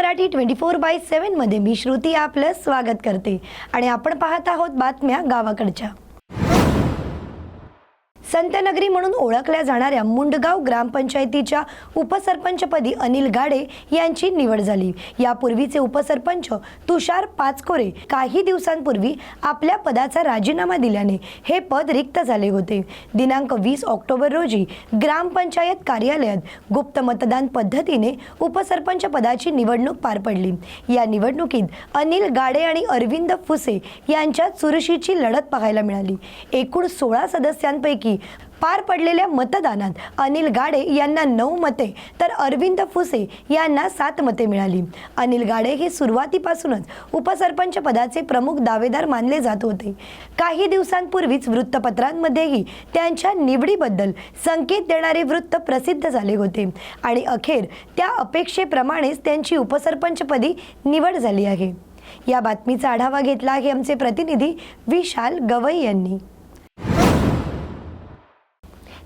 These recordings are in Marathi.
मराठी ट्वेंटी फोर बाय सेवनमध्ये मी श्रुती आपलं स्वागत करते. आणि आपण पाहत आहोत बातम्या गावाकडच्या. संतनगरी म्हणून ओळखल्या जाणाऱ्या मुंडगाव ग्रामपंचायतीच्या उपसरपंचपदी अनिल गाडे यांची निवड झाली. यापूर्वीचे उपसरपंच तुषार पाचकोरे काही दिवसांपूर्वी आपल्या पदाचा राजीनामा दिल्याने हे पद रिक्त झाले होते. दिनांक वीस ऑक्टोबर रोजी ग्रामपंचायत कार्यालयात गुप्त मतदान पद्धतीने उपसरपंच पदाची निवडणूक पार पडली. या निवडणुकीत अनिल गाडे आणि अरविंद फुसे यांच्या चुरशीची लढत पाहायला मिळाली. एकूण सोळा सदस्यांपैकी पार पडलेल्या मतदानात अनिल गाडे यांना नऊ मते तर अरविंद फुसे यांना सात मते मिळाली. अनिल गाडे हे सुरुवातीपासूनच उपसरपंच पदाचे प्रमुख दावेदार मानले जात होते. काही दिवसांपूर्वीच वृत्तपत्रांमध्येही त्यांच्या निवडीबद्दल संकेत देणारे वृत्त प्रसिद्ध झाले होते आणि अखेर त्या अपेक्षेप्रमाणेच त्यांची उपसरपंचपदी निवड झाली आहे. या बातमीचा आढावा घेतला आहे आमचे प्रतिनिधी विशाल गवई यांनी.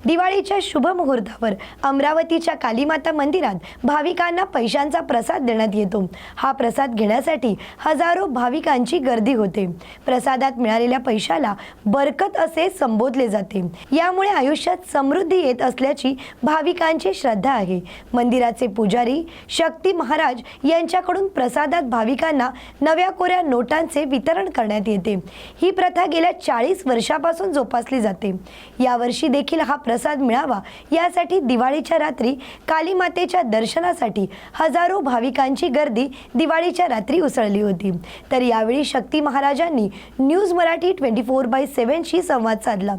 दिवाळीच्या शुभ मुहूर्तावर अमरावतीच्या कालीमाता मंदिरात भाविकांना पैशांचा प्रसाद देण्यात येतो. हा प्रसाद घेण्यासाठी हजारो भाविकांची गर्दी होते. प्रसादात मिळालेल्या पैशाला बरकत असे संबोधले जाते. यामुळे आयुष्यात समृद्धी येत असल्याची भाविकांची श्रद्धा आहे. मंदिराचे पुजारी शक्ती महाराज यांच्याकडून प्रसादात भाविकांना नव्या कोऱ्या नोटांचे वितरण करण्यात येते. ही प्रथा गेल्या चाळीस वर्षापासून जोपासली जाते. यावर्षी देखील हा प्रसाद प्रसाद मिळावा यासाठी दिवाळीच्या रात्री कालीमातेच्या दर्शनासाठी हजारो भाविकांची गर्दी दिवाळीच्या रात्री उसळली होती. तर यावेळी शक्ती महाराजांनी news Marathi twenty four by सेव्हनशी संवाद साधला.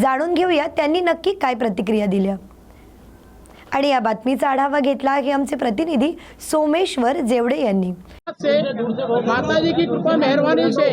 जाणून घेऊया त्यांनी नक्की काय प्रतिक्रिया दिल्या. आणि या बातमीचा आढावा घेतला आहे आमचे प्रतिनिधी सोमेश्वर जेवडे यांनी. से माता जी की कृपा मेहरबानी से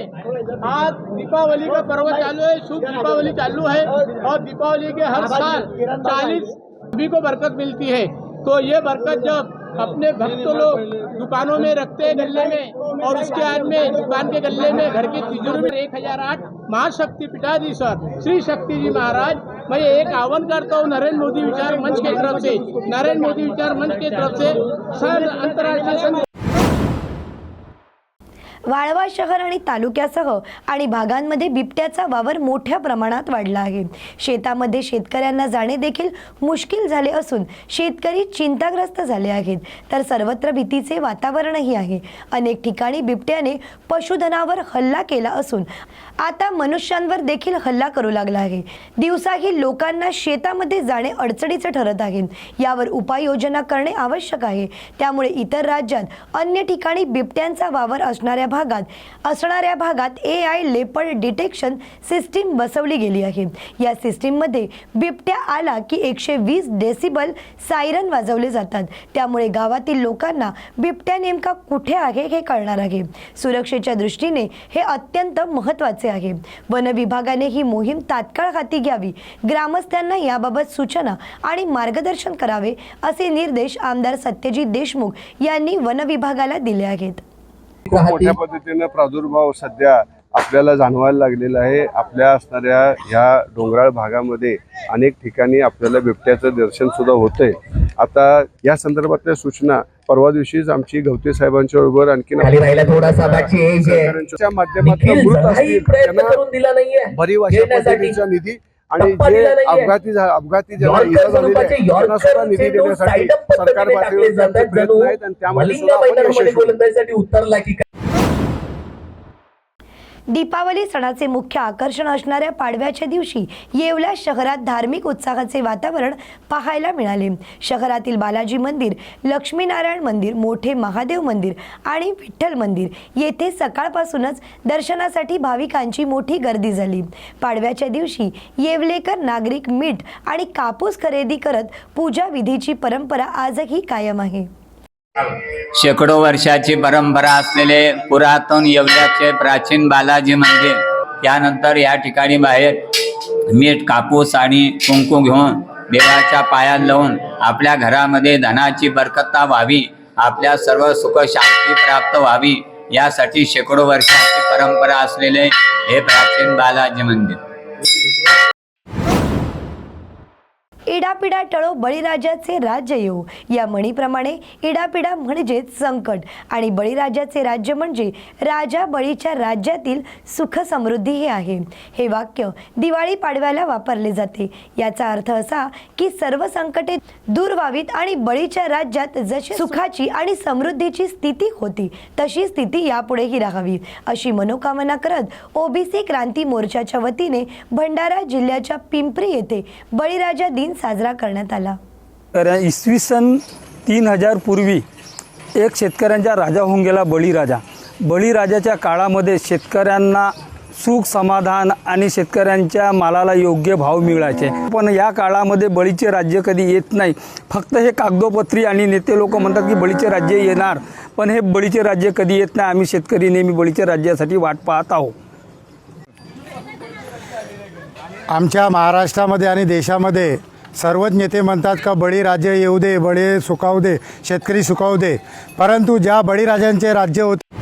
आज दीपावली का पर्व चालू है शुभ दीपावली चालू है और दीपावली के हर साल चालीस सभी को बरकत मिलती है। तो ये बरकत जब अपने भक्त लोग दुकानों में रखते हैं गले में और उसके बाद में दुकान के गले में घर की तिजोरी में एक हजार आठ महाशक्ति पिताधीश्वर श्री शक्ति जी महाराज मैं एक आह्वान करता हूँ नरेंद्र मोदी विचार मंच की तरफ से नरेंद्र मोदी विचार मंच के तरफ से सर अंतर्राष्ट्रीय वाळवा शहर आणि तालुक्यासह आणि भागांमध्ये बिबट्याचा वावर मोठ्या प्रमाणात वाढला आहे. शेतामध्ये शेतकऱ्यांना जाणे देखील मुश्किल झाले असून शेतकरी चिंताग्रस्त झाले आहेत. तर सर्वत्र भीतीचे वातावरणही आहे. अनेक ठिकाणी बिबट्याने पशुधनावर हल्ला केला असून आता मनुष्यांवर देखील हल्ला करू लागला आहे. दिवसाही लोकांना शेतामध्ये जाणे अडचणीचे ठरत आहे. यावर उपाययोजना करणे आवश्यक आहे. त्यामुळे इतर राज्यात अन्य ठिकाणी बिबट्यांचा वावर असणाऱ्या भागात असणाऱ्या भागात A I leopard detection system बसवली गेली आहे. या सिस्टीममध्ये बिबट्या आला की एकशे वीस डेसिबल सायरन वाजवले जातात. त्यामुळे गावातील लोकांना बिबट्या नेमका कुठे आहे हे कळणार आहे. सुरक्षेच्या दृष्टीने हे अत्यंत महत्त्वाचे आहे. वन विभागाने ही मोहीम तात्काळ हाती घ्यावी. ग्रामस्थांना याबाबत सूचना आणि मार्गदर्शन करावे असे निर्देश आमदार सत्यजित देशमुख यांनी वन विभागाला दिले आहेत. खूप मोठ्या पद्धतीनं प्रादुर्भाव सध्या आपल्याला जाणवायला लागलेला आहे. आपल्या असणाऱ्या ह्या डोंगराळ भागामध्ये अनेक ठिकाणी आपल्याला बिबट्याचं दर्शन सुद्धा होतंय. आता या संदर्भातल्या सूचना परवा दिवशीच आमची गवते साहेबांच्या बरोबर आणखीन आहे सरकारांच्या माध्यमातून भरीव अशा. पद्धतीचा निधी आणि जे. अपघाती अपघाती ज्यांना यॉर्कर इजा झालेली आहे, स्वरूपाचे त्यांना सुद्धा यॉर्करचे निधी देण्यासाठी सरकार पातळीवर प्रयत्न आहेत आणि त्यामध्ये सुद्धा आपण यशस्वी दीपावली सणाचे मुख्य आकर्षण असणाऱ्या पाडव्याच्या दिवशी येवला शहरात धार्मिक उत्साहाचे वातावरण पाहायला मिळाले. शहरातील बालाजी मंदिर लक्ष्मीनारायण मंदिर मोठे महादेव मंदिर आणि विठ्ठल मंदिर येथे सकाळपासूनच दर्शनासाठी भाविकांची मोठी गर्दी झाली. पाडव्याच्या दिवशी येवलेकर नागरिक मीठ आणि कापूस खरेदी करत पूजा विधीची परंपरा आजही कायम आहे. शेकडो वर्षाची परंपरा असलेले पुरातन येवल्याचे प्राचीन बालाजी मंदिर. त्यानंतर या ठिकाणी बाहेर मीठ कापूस आणि कुंकू घेऊन देवाच्या पायात लावून आपल्या घरामध्ये धनाची बरकत्ता व्हावी आपल्या सर्व सुख शांती प्राप्त व्हावी यासाठी शेकडो वर्षाची परंपरा असलेले हे प्राचीन बालाजी मंदिर. इडापिडा टळो बळीराजाचे राज्य येऊ या म्हणीप्रमाणे इडापिडा म्हणजेच संकट आणि बळीराजाचे राज्य म्हणजे राजा बळीच्या राज्यातील सुख समृद्धी हे आहे. हे वाक्य दिवाळी पाडव्याला वापरले जाते. याचा अर्थ असा की सर्व संकटे दूर व्हावीत आणि बळीच्या राज्यात जशी सुखाची आणि समृद्धीची स्थिती होती तशी स्थिती यापुढेही राहावी अशी मनोकामना करत ओबीसी क्रांती मोर्चाच्या वतीने भंडारा जिल्ह्याच्या पिंपरी येथे बळीराजा दिन साजरा करण्यात आला. तर इसवी सन तीन हजार पूर्वी एक शेतकऱ्यांचा राजा होऊन गेला बळीराजा. बळीराजाच्या काळामध्ये शेतकऱ्यांना सुख समाधान आणि शेतकऱ्यांच्या मालाला योग्य भाव मिळायचे. पण या काळामध्ये बळीचे राज्य कधी येत नाही. फक्त हे कागदोपत्री आणि नेते लोक म्हणतात की बळीचे राज्य येणार. पण हे बळीचे राज्य कधी येत नाही. आम्ही शेतकरी नेहमी बळीच्या राज्यासाठी वाट पाहत आहोत. आमच्या महाराष्ट्रामध्ये आणि देशामध्ये सर्वच नेते म्हणतात का बळीराजे येऊ दे बळी सुखावू दे शेतकरी सुखावू दे. परंतु ज्या बळीराजांचे राज्य होते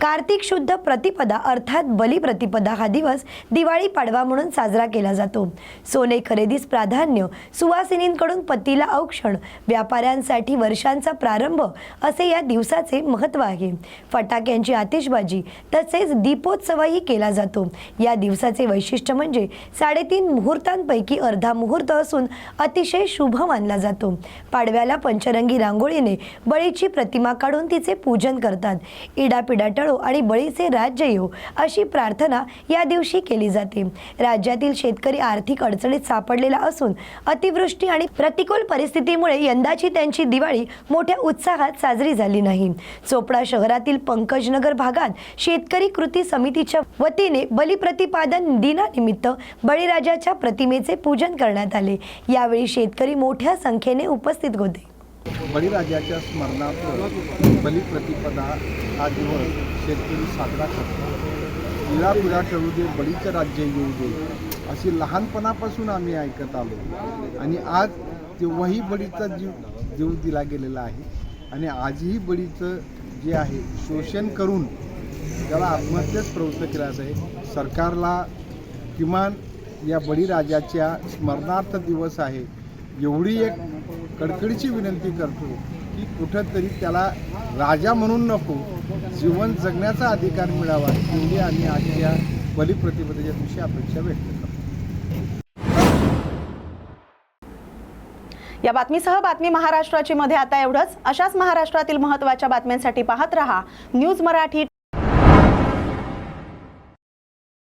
कार्तिक शुद्ध प्रतिपदा अर्थात बलिप्रतिपदा हा दिवस दिवाळी पाडवा म्हणून साजरा केला जातो. सोने खरेदीस प्राधान्य सुवासिनींकडून पतीला औक्षण व्यापाऱ्यांसाठी वर्षांचा प्रारंभ असे या दिवसाचे महत्त्व आहे. फटाक्यांची आतिषबाजी तसेच दीपोत्सवही केला जातो. या दिवसाचे वैशिष्ट्य म्हणजे साडेतीन मुहूर्तांपैकी अर्धा मुहूर्त असून अतिशय शुभ मानला जातो. पाडव्याला पंचरंगी रांगोळीने बळीची प्रतिमा काढून तिचे पूजन करतात. इडापिडा जळो आणि बळीचे राज्य येऊ अशी प्रार्थना या दिवशी केली जाते. राज्यातील शेतकरी आर्थिक अडचणीत सापडलेला असून अतिवृष्टी आणि प्रतिकूल परिस्थितीमुळे यंदाची त्यांची दिवाळी मोठ्या उत्साहात साजरी झाली नाही. चोपडा शहरातील पंकजनगर भागात शेतकरी कृती समितीच्या वतीने बलिप्रतिपादन दिनानिमित्त बळीराजाच्या प्रतिमेचे पूजन करण्यात आले. यावेळी शेतकरी मोठ्या संख्येने उपस्थित होते. बळीराजाच्या स्मरणार्थ बलिप्रतिपदा हा दिवस शेतकरी साजरा करतो. पिढा पिढा करू दे बळीचं राज्य येऊ दे अशी लहानपणापासून आम्ही ऐकत आलो. आणि आज तेव्हाही बळीचा जीव जीव दिला गेलेला आहे. आणि आजही बळीचं जे आहे शोषण करून त्याला आत्महत्येच प्रवृत्त केल्याचं आहे. सरकारला किमान या बळीराजाच्या स्मरणार्थ दिवस आहे. एवढी एक कडकडीची विनंती करतो की कुठंतरी त्याला राजा म्हणून नको जीवन जगण्याचा अधिकार मिळावा एवढी आम्ही आजच्या बलिप्रतिपदेच्या दिवशी अपेक्षा व्यक्त करतो. या बातमीसह बातमी महाराष्ट्राची मध्ये आता एवढंच. अशाच महाराष्ट्रातील महत्त्वाच्या बातम्यांसाठी पाहत रहा न्यूज मराठी